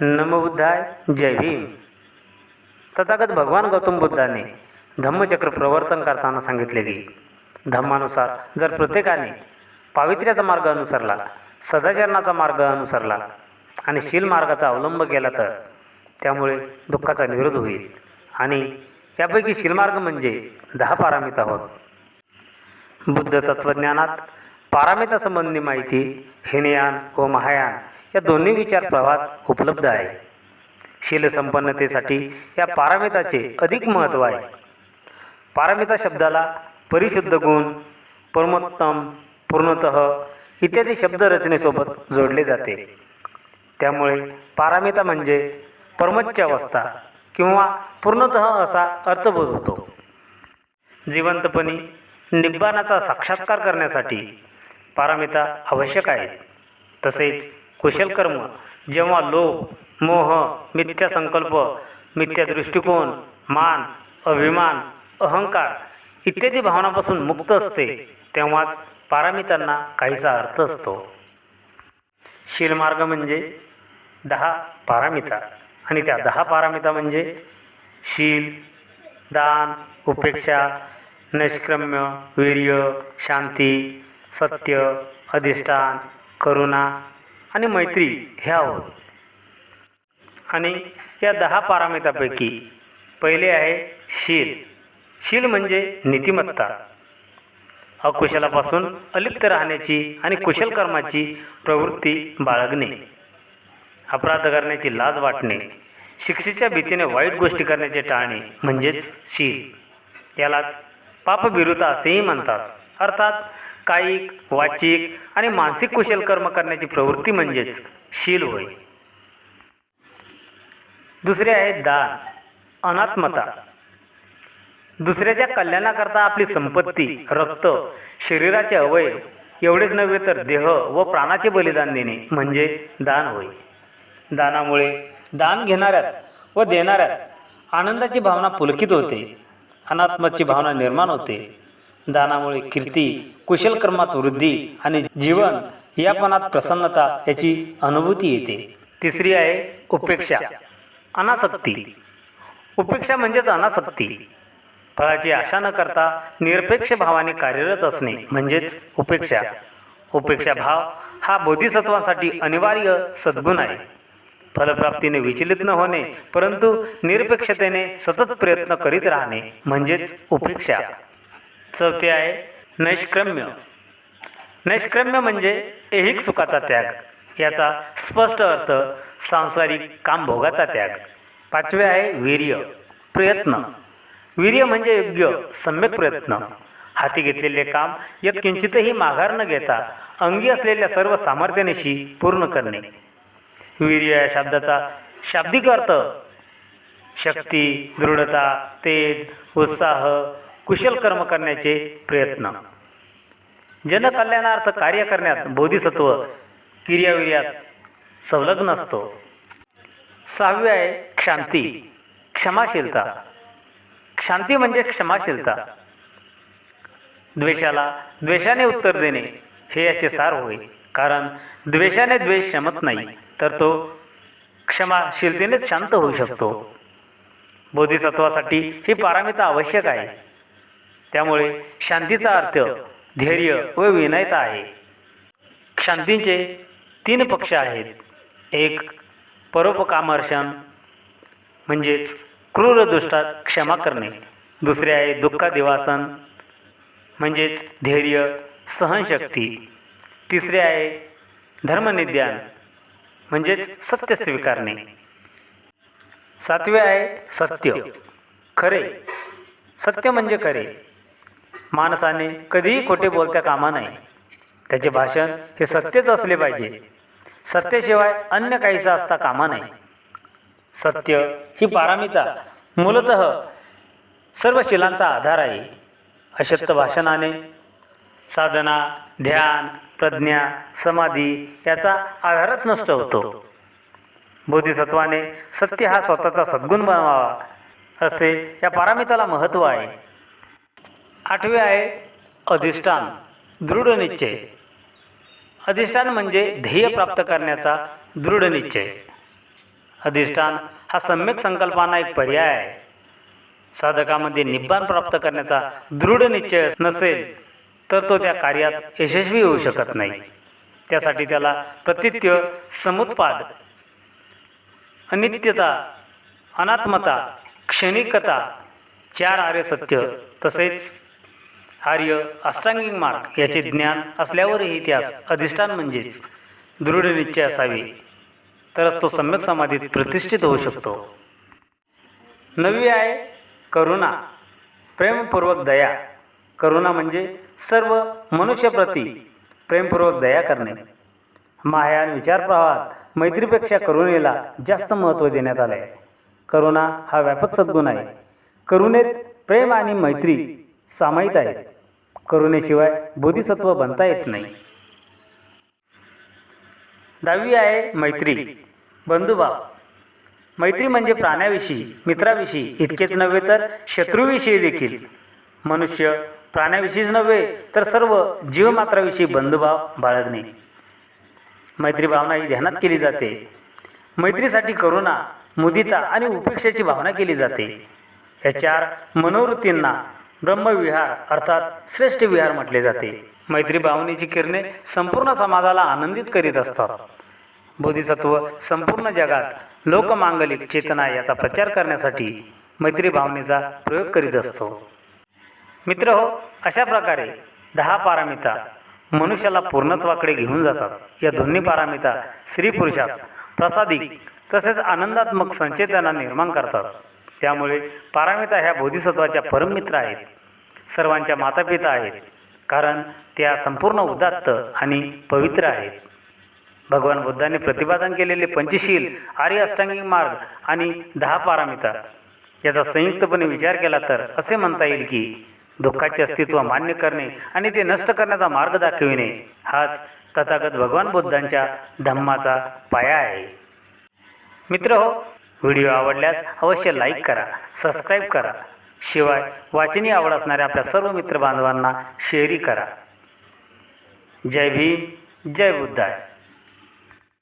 नमबुद्धाय जय भीम. तथागत भगवान गौतम बुद्धाने धम्मचक्र प्रवर्तन करताना सांगितले की धम्मानुसार जर प्रत्येकाने पावित्र्याचा मार्ग अनुसरला सदाचरणाचा मार्ग अनुसरला आणि शील मार्गाचा अवलंब केला तर त्यामुळे दुःखाचा निरोध होईल आणि यापैकी शीलमार्ग म्हणजे दहा पारामित आहोत. बुद्ध तत्त्वज्ञानात पारामितासंबंधी माहिती हिनयान व महायान या दोन्ही विचार प्रवाहात उपलब्ध आहे. शीलसंपन्नतेसाठी या पारामिताचे अधिक महत्त्व आहे. पारामिता शब्दाला परिशुद्ध गुण परमोत्तम पूर्णतः इत्यादी शब्दरचनेसोबत जोडले जाते. त्यामुळे पारामिता म्हणजे परमोच्च अवस्था किंवा पूर्णतः असा अर्थबोध होतो. जिवंतपणी निब्बाणाचा साक्षात्कार करण्यासाठी पारामिता आवश्यक आहेत. तसेच कुशल कर्म जेव्हा लोभ मोह मिथ्या संकल्प मिथ्या दृष्टिकोन मान अभिमान अहंकार इत्यादी भावनापासून मुक्त असते तेव्हाच पारामितांना काहीसा अर्थ असतो. शीलमार्ग म्हणजे दहा पारामिता आणि त्या दहा पारामिता म्हणजे शील दान उपेक्षा नैष्क्रम्य वीर्य शांती सत्य अधिष्ठान करुणा आणि मैत्री ह्या आहोत. आणि या दहा पारामितापैकी पहिले आहे शील. शील म्हणजे नीतिमत्ता. अकुशलापासून अलिप्त राहण्याची आणि कुशल कर्माची प्रवृत्ती बाळगणे. अपराध करण्याची लाज वाटणे. शिक्षेच्या भीतीने वाईट गोष्टी करण्याचे टाळणे म्हणजेच शील. यालाच पापविरुद्ध असेही म्हणतात. अर्थात कायिक वाचिक आणि मानसिक कुशल कर्म करण्याची प्रवृत्ती म्हणजेच शील होय. दुसरे आहे दान अनात्मता. दुसऱ्याच्या कल्याणाकरता आपली संपत्ती रक्त शरीराचे अवयव एवढेच नव्हे तर देह व प्राणाचे बलिदान देणे म्हणजे दान होय. दानामुळे दान घेणाऱ्यात व देणाऱ्यात आनंदाची भावना पुलकित होते अनात्मची भावना निर्माण होते. दानामुळे कीर्ती कुशल कर्मात वृद्धी आणि जीवन यापणात प्रसन्नता याची अनुभूती येते. तिसरी आहे उपेक्षा. अनासक्ती. उपेक्षा म्हणजेच अनासक्ती. फळाची आशा न करता निरपेक्ष भावाने कार्यरत असणे म्हणजेच उपेक्षा. उपेक्षा भाव हा बोधिसत्वांसाठी अनिवार्य सद्गुण आहे. फलप्राप्तीने विचलित न होणे परंतु निरपेक्षतेने सतत प्रयत्न करीत राहणे म्हणजेच उपेक्षा. चौथे आहे नैष्क्रम्य. नैष्क्रम्य म्हणजे ऐहिक सुखाचा त्याग. याचा स्पष्ट अर्थ सांसारिक कामभोगाचा त्याग. पाचवे आहे वीर्य प्रयत्न. वीर्य म्हणजे योग्य सम्यक प्रयत्न. हाती घेतलेले काम यात किंचितही माघार न घेता अंगी असलेल्या सर्व सामर्थ्यानिशी पूर्ण करणे. वीर्य या शब्दाचा शाब्दिक अर्थ शक्ती दृढता तेज उत्साह कुशल कर्म करण्याचे प्रयत्न. जनकल्याणार्थ कार्य करण्यात बोधिसत्व क्रियाविर्यात संलग्न असतो. सहावी आहे क्षांती क्षमाशीलता. क्षांती म्हणजे क्षमाशीलता. द्वेषाला द्वेषाने उत्तर देणे हे याचे सार होय कारण द्वेषाने द्वेष शमत नाही तर तो क्षमाशीलतेनेच शांत होऊ शकतो. बोधिसत्वासाठी ही पारामिता आवश्यक आहे. त्यामुळे शांतीचा अर्थ धैर्य व विनयता आहे. शांतींचे तीन पक्ष आहेत. एक परोपकामर्षण म्हणजेच क्रूरदृष्टात क्षमा करणे. दुसरे आहे दुःखादिवासन म्हणजेच धैर्य सहनशक्ती. तिसरे आहे धर्मनिध्यान म्हणजेच सत्य स्वीकारणे. सातवे आहे सत्य. खरे. सत्य म्हणजे खरे. माणसाने कधीही खोटे बोलता कामा नये. त्याचे भाषण हे सत्यच असले पाहिजे. सत्यशिवाय अन्य काहीचा असता कामा नये. सत्य ही पारामिता मूलत सर्व शिलांचा आधार आहे. अशक्त भाषणाने साधना ध्यान प्रज्ञा समाधी याचा आधारच नष्ट होतो. बोधिसत्वाने सत्य हा स्वतःचा सद्गुण बनवावा असे या पारामिताला महत्त्व आहे. आठवे आहे अधिष्ठान दृढ निश्चय. अधिष्ठान म्हणजे ध्येय प्राप्त करण्याचा दृढ निश्चय. अधिष्ठान हा सम्यक संकल्पना एक पर्याय आहे. साधकामध्ये निब्बाण प्राप्त करण्याचा दृढ निश्चय नसेल तर तो त्या कार्यात यशस्वी होऊ शकत नाही. त्यासाठी त्याला प्रतित्य समुत्पाद अनित्यता अनात्मता क्षणिकता चार आर्य सत्य तसेच आर्य अष्टांगिक मार्ग याचे ज्ञान असल्यावरही त्यास अधिष्ठान म्हणजेच दृढ निश्चय असावे. तरच तो सम्यक समाधीत प्रतिष्ठित होऊ शकतो. नववी आहे करुणा. प्रेमपूर्वक दया. करुणा म्हणजे सर्व मनुष्यप्रती प्रेमपूर्वक दया करणे. माया विचारप्रवाहात विचार प्रवाहात मैत्रीपेक्षा करुणेला जास्त महत्त्व देण्यात आले आहे करुणा हा व्यापक सद्गुण आहे. करुणेत प्रेम आणि मैत्री सामायिक आहे. करुणेशिवाय बोधिसत्व बनता येत नाही. दहावी आहे मैत्री. बंधुभाव मैत्री म्हणजे प्राण्याविषयी मित्राविषयी इतकेच नव्हे तर शत्रूविषयी देखील. मनुष्य प्राण्याविषयीच नव्हे तर सर्व जीवमात्राविषयी बंधुभाव बाळगणे. मैत्री भावना ही ध्यानात केली जाते. मैत्रीसाठी करुणा मुदिता आणि उपेक्षेची भावना केली जाते. या चार मनोवृत्तींना ब्रह्मविहार अर्थात श्रेष्ठ विहार म्हटले जाते. मैत्री भावनेची किरणे संपूर्ण समाजाला आनंदित करीत असतात. बोधिसत्व संपूर्ण जगात लोकमांगलिक चेतना याचा प्रचार करण्यासाठी मैत्री भावनेचा प्रयोग करीत असतो. मित्र हो अशा प्रकारे दहा पारामिता मनुष्याला पूर्णत्वाकडे घेऊन जातात. या दोन्ही पारामिता स्त्री पुरुषात प्रसादिक तसेच आनंदात्मक संचेतना निर्माण करतात. त्यामुळे पारामिता ह्या बोधिसत्वाच्या परममित्र आहेत. सर्वांच्या मातापिता आहेत. कारण त्या संपूर्ण उदात्त आणि पवित्र आहेत. भगवान बुद्धांनी प्रतिपादन केलेले पंचशील आर्य अष्टांगिक मार्ग आणि दहा पारामिता. याचा संयुक्तपणे विचार केला तर असे म्हणता येईल की दुःखाचे अस्तित्व मान्य करणे आणि ते नष्ट करण्याचा मार्ग दाखविणे हाच तथागत भगवान बुद्धांच्या धम्माचा पाया आहे. मित्र हो व्हिडिओ आवडल्यास अवश्य लाईक करा सबस्क्राईब करा. शिवाय वाचनीय आवड असणाऱ्या आपल्या सर्व मित्रबांधवांना शेअरी करा. जय भीम जय बुद्धाय.